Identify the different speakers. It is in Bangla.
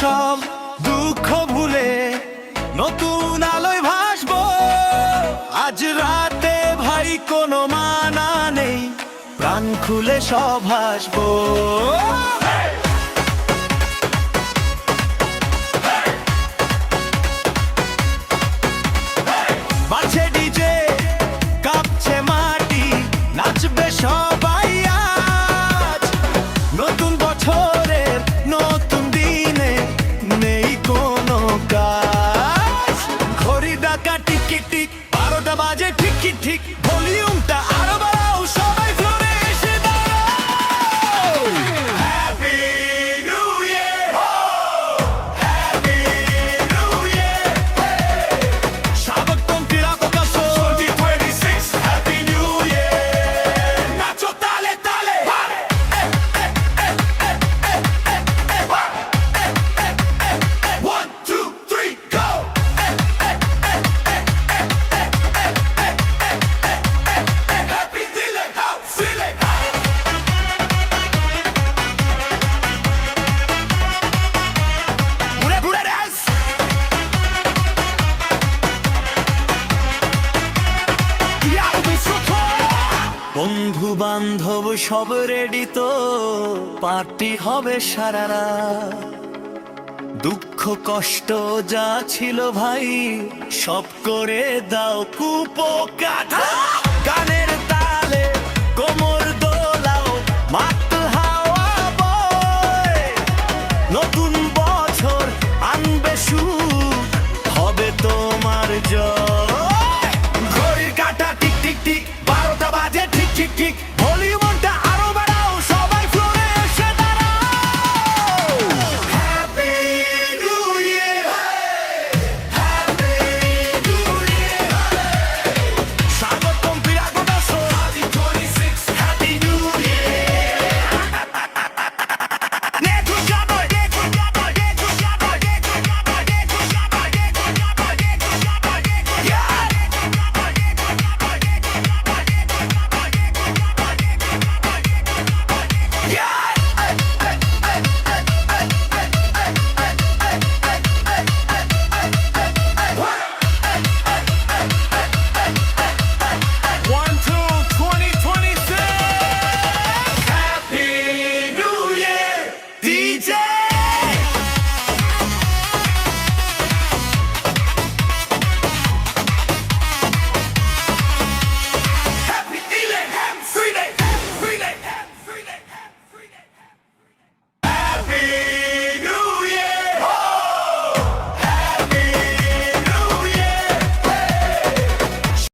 Speaker 1: সব দুঃখ ভুলে নতুন আলোয় ভাসবো। আজ রাতে ভাই কোনো মানা নেই, প্রাণ খুলে সব হাসবো। বন্ধু বান্ধব সব রেডি তো পার্টি হবে সারা রাত। দুঃখ, কষ্ট যা ছিল ভাই, সব করে দাও কুপোকাঠা গানের তালে কোমর দোলাও মাত হাওয়া নতুন বছর আনবে সুখ, হবে তোমার জয়। Kick, kick.